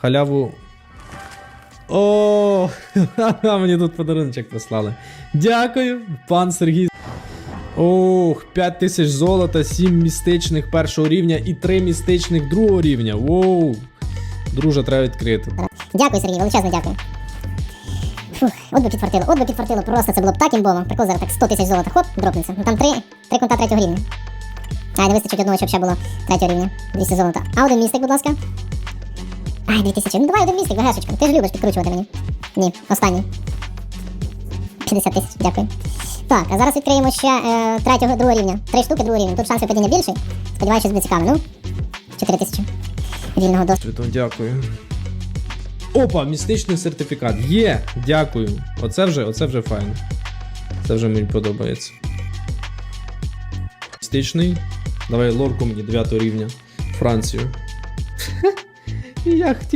Халяву. О, мені тут подаруночок послали. Дякую, пан Сергій. Ох, 5 тисяч золота, 7 містичних першого рівня і 3 містичних другого рівня. Воу. Друже, треба відкрити. Дякую, Сергій, величезне дякую. Фух, от би підфартило, от би підфартило, просто це було б так імбово. Прикол зараз так 100 тисяч золота, хоп, дропнеться. Ну там три, три конта третього рівня. Ай, не вистачить одного, щоб ще було третього рівня. 200 золота. А один містик, будь ласка. Ай, 2000. Ну давай один містик, ВГшечка. Ти ж любиш підкручувати мені. Ні, останній. 50 тисяч, дякую. Так, а зараз відкриємо ще е, третього, другого рівня. Три штуки другого рівня. Тут шанс випадіння більший. Сподіваюся, що буде цікаво. Ну, 4 тисячі. Вільного досвіду. Дякую. Опа, містичний сертифікат. Є! Дякую. Оце вже, оце вже файно. Це вже мені подобається. Містичний. Давай лорку мені 9 рівня. Францію. Я хотів.